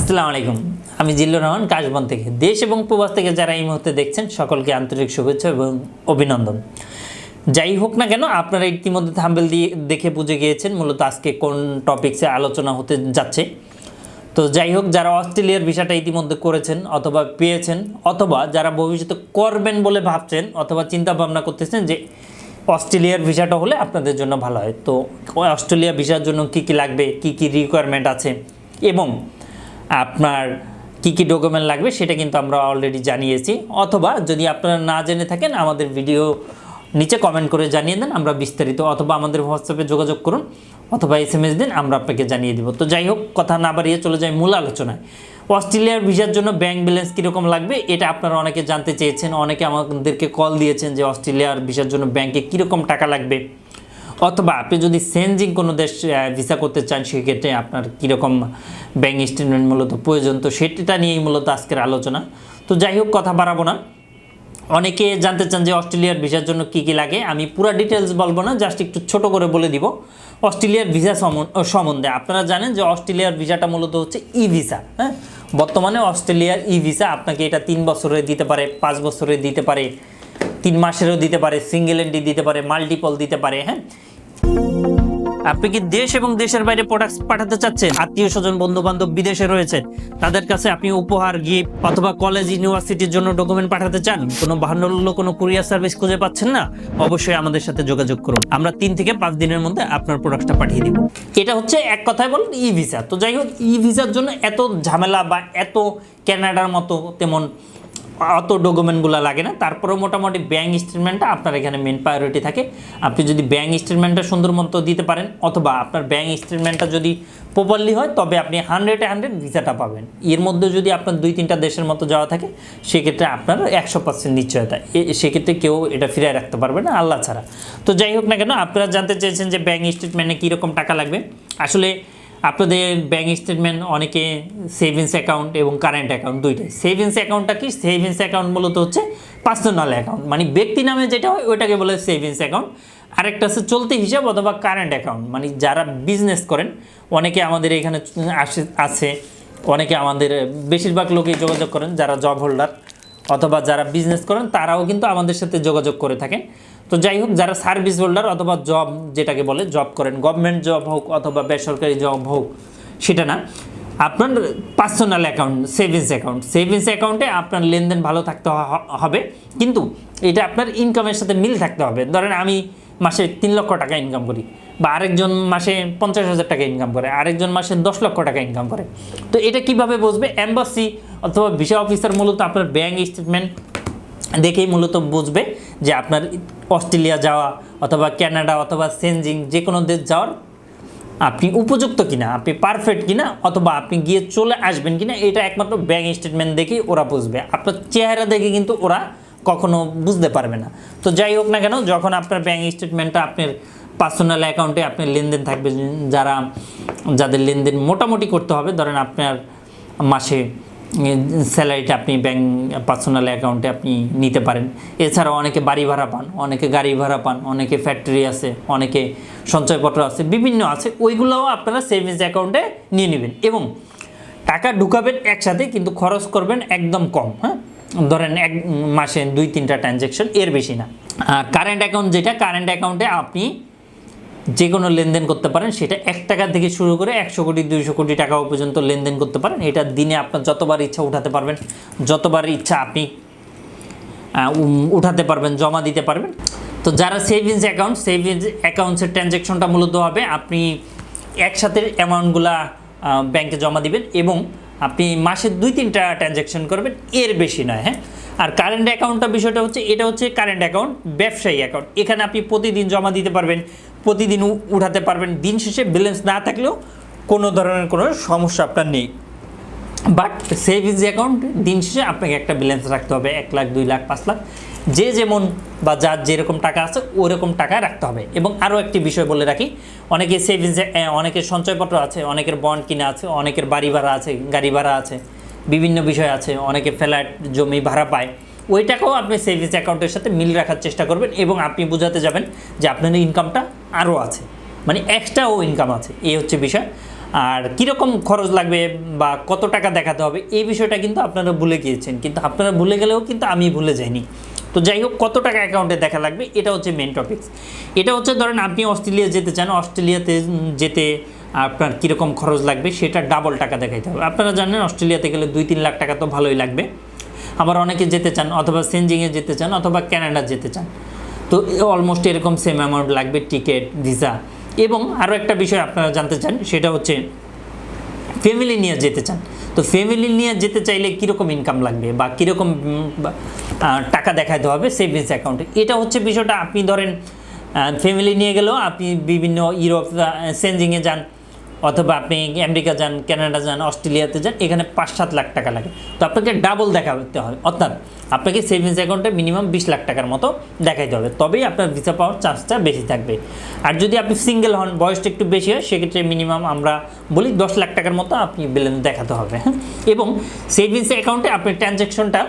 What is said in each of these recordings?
আসসালামু আলাইকুম। আমি জিল্লুর রহমান, কাশবন থেকে। দেশ এবং প্রবাস থেকে যারা এই মুহূর্তে দেখছেন, সকলকে আন্তরিক শুভেচ্ছা এবং অভিনন্দন। যাই হোক না কেন, আপনারা ইতিমধ্যে থাম্বেল দিয়ে দেখে বুঝে গিয়েছেন মূলত আজকে কোন টপিকসে আলোচনা হতে যাচ্ছে। তো যাই হোক, যারা অস্ট্রেলিয়ার ভিসাটা ইতিমধ্যে করেছেন অথবা পেয়েছেন, অথবা যারা ভবিষ্যতে করবেন বলে ভাবছেন, অথবা চিন্তা ভাবনা করতেছেন যে অস্ট্রেলিয়ার ভিসাটা হলে আপনাদের জন্য ভালো হয়। তো অস্ট্রেলিয়া ভিসার জন্য কি কি লাগবে, কি কি রিকোয়ারমেন্ট আছে এবং আপনার কি কি ডকুমেন্ট লাগবে সেটা কিন্তু আমরা অলরেডি জানিয়েছি। অথবা যদি আপনারা না জেনে থাকেন, আমাদের ভিডিও নিচে কমেন্ট করে জানিয়ে দেন, আমরা বিস্তারিত, অথবা আমাদের হোয়াটসঅ্যাপে যোগাযোগ করুন, অথবা এস এম এস দিন, আমরা আপনাকে জানিয়ে দেবো। তো যাই হোক, কথা না বাড়িয়ে চলে যাই মূল আলোচনায়। অস্ট্রেলিয়ার ভিসার জন্য ব্যাংক ব্যালেন্স কীরকম লাগবে, এটা আপনারা অনেকে জানতে চেয়েছেন, অনেকে আমাদেরকে কল দিয়েছেন যে অস্ট্রেলিয়ার ভিসার জন্য ব্যাংকে কীরকম টাকা লাগবে। অথবা আপনি যদি সেনজিং কোনো দেশ ভিসা করতে চান, সেক্ষেত্রে আপনার কীরকম ব্যাংক স্টেটমেন্ট মূলত প্রয়োজন? তো সেটা নিয়েই মূলত আজকের আলোচনা। তো যাই হোক, কথা বাড়াবো না। অনেকে জানতে চান যে অস্ট্রেলিয়ার ভিসার জন্য কি কি লাগে। আমি পুরো ডিটেলস বলব না জাস্ট একটু ছোট করে বলে দিব। অস্ট্রেলিয়ার ভিসা সম্বন্ধে আপনারা জানেন যে অস্ট্রেলিয়ার ভিসাটা মূলত হচ্ছে ই ভিসা হ্যাঁ? বর্তমানে অস্ট্রেলিয়ার ই ভিসা আপনাকে এটা তিন বছরের দিতে পারে, পাঁচ বছরের দিতে পারে, তিন মাসেরও দিতে পারে সিঙ্গেল এন্ট্রি দিতে পারে মাল্টিপল দিতে পারে হ্যাঁ? আপনি কি দেশ এবং দেশের বাইরে প্রোডাক্টস পাঠাতে চাচ্ছেন? আত্মীয় স্বজন বন্ধু বান্ধব বিদেশে রয়েছেন তাদের কাছে আপনি উপহার গিফট অথবা কলেজ ইউনিভার্সিটির জন্য ডকুমেন্ট পাঠাতে চান? কোনো বাহান্ন কোনো কুরিয়ার সার্ভিস খুঁজে পাচ্ছেন না? অবশ্যই আমাদের সাথে যোগাযোগ করুন। আমরা তিন থেকে পাঁচ দিনের মধ্যে আপনার প্রোডাক্টটা পাঠিয়ে দিব। এটা হচ্ছে এক কথায় বলেন ই ভিসা তো যাই হোক ই ভিসার জন্য এত ঝামেলা বা এত ক্যানাডার মতো তেমন অত ডকুমেন্টগুলো লাগে না। তারপরেও মোটামুটি ব্যাঙ্ক স্টেটমেন্টটা আপনার এখানে মেন প্রায়োরিটি থাকে। আপনি যদি ব্যাঙ্ক স্টেটমেন্টটা সুন্দর মতো দিতে পারেন, অথবা আপনার ব্যাঙ্ক স্টেটমেন্টটা যদি প্রপারলি হয়, তবে আপনি হান্ড্রেডে হান্ড্রেড ভিসাটা পাবেন। এর মধ্যে যদি আপনার দুই তিনটা দেশের মতো যাওয়া থাকে, সেক্ষেত্রে আপনার একশো পার্সেন্ট নিশ্চয়তা। সেক্ষেত্রে কেউ এটা ফিরিয়ে রাখতে পারবে না, আল্লাহ ছাড়া। তো যাই হোক না কেন, আপনারা জানতে চেয়েছেন যে ব্যাঙ্ক স্টেটমেন্টে কীরকম টাকা লাগবে। আসলে আপনাদের ব্যাঙ্ক স্টেটমেন্ট অনেকে সেভিংস অ্যাকাউন্ট এবং কারেন্ট অ্যাকাউন্ট দুইটাই। সেভিংস অ্যাকাউন্টটা কি? সেভিংস অ্যাকাউন্ট মূলত হচ্ছে পার্সোনাল অ্যাকাউন্ট মানে ব্যক্তি নামে যেটা হয়, ওইটাকে বলে সেভিংস অ্যাকাউন্ট আরেকটা হচ্ছে চলতি হিসাব অথবা কারেন্ট অ্যাকাউন্ট মানে যারা বিজনেস করেন, অনেকে আমাদের এখানে আসে, আছে। অনেকে আমাদের বেশিরভাগ লোকই যোগাযোগ করেন, যারা জব হোল্ডার অথবা যারা বিজনেস করেন, তারাও কিন্তু আমাদের সাথে যোগাযোগ করে থাকেন। তো যাই হোক যারা সার্ভিস হোল্ডার অথবা জব যেটাকে বলে জব করেন গভর্নমেন্ট জব হোক অথবা বেসরকারি জব হোক, সেটা না। আপনার personal account savings account savings অ্যাকাউন্টে আপনার লেনদেন ভালো থাকতে হবে। কিন্তু এটা আপনার ইনকামের সাথে মিল থাকতে হবে। ধরেন আমি মাসে তিন লক্ষ টাকা ইনকাম করি বা আরেকজন মাসে পঞ্চাশ হাজার টাকা ইনকাম করে, আরেকজন মাসে দশ লক্ষ টাকা ইনকাম করে। তো এটা কীভাবে বুঝবে অ্যাম্বাসি অথবা ভিসা অফিসার মূলত আপনার ব্যাঙ্ক স্টেটমেন্ট দেখেই মূলত বুঝবে যে আপনার অস্ট্রেলিয়া যাওয়া অথবা কানাডা অথবা সেনজিং যে কোনো দেশ যাওয়ার আপনি উপযুক্ত কিনা, আপনি পারফেক্ট কিনা অথবা আপনি গিয়ে চলে আসবেন কিনা, এটা একমাত্র ব্যাঙ্ক স্টেটমেন্ট দেখেই ওরা বুঝবে। আপনার চেহারা দেখে কিন্তু ওরা কখনো বুঝতে পারবে না। তো যাই হোক না কেন, যখন আপনার ব্যাঙ্ক স্টেটমেন্টটা আপনার পার্সোনাল অ্যাকাউন্টে আপনার লেনদেন থাকবে, যারা, যাদের লেনদেন মোটামুটি করতে হবে, ধরেন আপনার মাসে স্যালারিটা আপনি ব্যাঙ্ক পার্সোনাল অ্যাকাউন্টে আপনি নিতে পারেন। এছাড়াও অনেকে বাড়ি ভাড়া পান, অনেকে গাড়ি ভাড়া পান, অনেকে ফ্যাক্টরি আছে, অনেকে সঞ্চয়পত্র আছে, বিভিন্ন আছে, ওইগুলোও আপনারা সেভিংস অ্যাকাউন্টে নিয়ে নেবেন। এবং টাকা ঢুকাবেন একসাথে, কিন্তু খরচ করবেন একদম কম হ্যাঁ? ধরেন এক মাসে দুই তিনটা ট্রানজ্যাকশন এর বেশি না। কারেন্ট অ্যাকাউন্ট যেটা কারেন্ট অ্যাকাউন্টে আপনি যে কোনো লেনদেন করতে পারেন, সেটা এক টাকা থেকে শুরু করে একশো কোটি, দুইশো কোটি টাকাও পর্যন্ত লেনদেন করতে পারেন। এটা দিনে আপনার যতবার ইচ্ছা উঠাতে পারবেন, যতবার ইচ্ছা আপনি উঠাতে পারবেন, জমা দিতে পারবেন। তো যারা সেভিংস অ্যাকাউন্ট, সেভিংস অ্যাকাউন্টসের ট্রানজ্যাকশনটা মূলত হবে, আপনি একসাথে অ্যামাউন্টগুলা ব্যাংকে জমা দিবেন এবং আপনি মাসে দুই, তিনটা ট্রানজ্যাকশন করবেন, এর বেশি নয় হ্যাঁ? আর কারেন্ট অ্যাকাউন্টটা বিষয়টা হচ্ছে, এটা হচ্ছে কারেন্ট অ্যাকাউন্ট, ব্যবসায়ী অ্যাকাউন্ট। এখানে আপনি প্রতিদিন জমা দিতে পারবেন প্রতিদিন উঠাতে পারবেন। দিন শেষে ব্যালেন্স না থাকলেও কোনো ধরনের কোনো সমস্যা আপনার নেই। বাট সেভিংস অ্যাকাউন্ট দিন শেষে আপনাকে একটা ব্যালেন্স রাখতে হবে। এক লাখ, দুই লাখ, পাঁচ লাখ। যে যেমন বা যার যেরকম টাকা আছে, ওরকম টাকা রাখতে হবে। এবং আরও একটি বিষয় বলে রাখি, অনেকে সেভিংস অনেকের সঞ্চয়পত্র আছে, অনেকের বন্ড কিনা আছে, অনেকের বাড়ি ভাড়া আছে, গাড়ি ভাড়া আছে, বিভিন্ন বিষয় আছে, অনেকে ফ্ল্যাট জমি ভাড়া পায়। ওই টাকাও আপনি সেভিংস অ্যাকাউন্টের সাথে মিল রাখার চেষ্টা করবেন এবং আপনি বোঝাতে যাবেন যে আপনার ইনকামটা আরও আছে। মানে এক্সট্রাও ইনকাম আছে, এই হচ্ছে বিষয়। আর কীরকম খরচ লাগবে বা কত টাকা দেখাতে হবে, এই বিষয়টা কিন্তু আপনারা ভুলে গিয়েছেন। কিন্তু আপনারা ভুলে গেলেও কিন্তু আমি ভুলে যাইনি। তো যাই হোক, কত টাকা অ্যাকাউন্টে দেখা লাগবে, এটা হচ্ছে মেন টপিকস এটা হচ্ছে ধরেন, আপনি অস্ট্রেলিয়া যেতে চান, অস্ট্রেলিয়াতে যেতে আপনার কীরকম খরচ লাগবে, সেটা ডাবল টাকা দেখাইতে হবে। আপনারা জানেন, অস্ট্রেলিয়াতে গেলে দুই তিন লাখ টাকা তো ভালোই লাগবে। আবার অনেকে যেতে চান, অথবা সেনজিংয়ে যেতে চান, অথবা ক্যানাডা যেতে চান। তো অলমোস্ট এরকম সেম অ্যামাউন্ট লাগবে টিকিট ভিসা এবং আরও একটা বিষয় আপনারা জানতে চান, সেটা হচ্ছে ফ্যামিলি নিয়ে যেতে চান। তো ফ্যামিলি নিয়ে যেতে চাইলে কীরকম ইনকাম লাগবে বা কীরকম টাকা দেখাতে হবে সেভিংস অ্যাকাউন্টে এটা হচ্ছে বিষয়টা। আপনি ধরেন ফ্যামিলি নিয়ে গেলেও আপনি বিভিন্ন ইউরোপ সেনজিংয়ে যান অথবা আপনি আমেরিকা যান, কানাডা যান, অস্ট্রেলিয়াতে যান, এখানে পাঁচ সাত লাখ টাকা লাগে। তো আপনাকে ডাবল দেখাতে হবে। অর্থাৎ আপনাকে সেভিংস অ্যাকাউন্টে মিনিমাম বিশ লাখ টাকার মতো দেখাইতে হবে। তবেই আপনার ভিসা পাওয়ার চান্সটা বেশি থাকবে। আর যদি আপনি সিঙ্গেল হন, বয়সটা একটু বেশি হয়, সেক্ষেত্রে মিনিমাম আমরা বলি দশ লাখ টাকার মতো আপনি ব্যালেন্স দেখাতে হবে। হ্যাঁ এবং সেভিংস অ্যাকাউন্টে আপনি ট্রানজ্যাকশনটা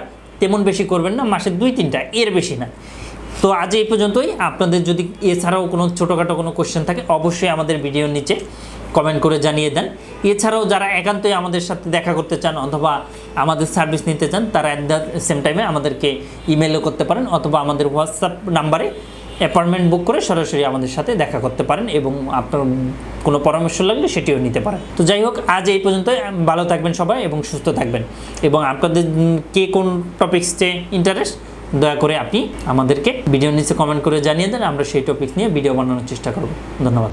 তেমন বেশি করবেন না, মাসে দুই তিনটা এর বেশি না। তো আজ এই পর্যন্তই। আপনাদের যদি এছাড়াও কোনো ছোটোখাটো কোনো কোশ্চেন থাকে, অবশ্যই আমাদের ভিডিওর নিচে কমেন্ট করে জানিয়ে দেন। এছাড়াও যারা একান্তই আমাদের সাথে দেখা করতে চান অথবা আমাদের সার্ভিস নিতে চান, তারা অ্যাট দ্য সেম টাইমে আমাদেরকে ইমেলও করতে পারেন অথবা আমাদের হোয়াটসঅ্যাপ নাম্বারে অ্যাপয়েন্টমেন্ট বুক করে সরাসরি আমাদের সাথে দেখা করতে পারেন এবং আপনার কোনো পরামর্শ লাগলে সেটিও নিতে পারেন। তো যাই হোক, আজ এই পর্যন্ত ভালো থাকবেন সবাই এবং সুস্থ থাকবেন। এবং আপনাদের কে কোন টপিক্সে ইন্টারেস্ট দয়া করে আপনি আমাদেরকে ভিডিও নিচে কমেন্ট করে জানিয়ে দেন, আমরা সেই টপিক নিয়ে ভিডিও বানানোর চেষ্টা করব। ধন্যবাদ।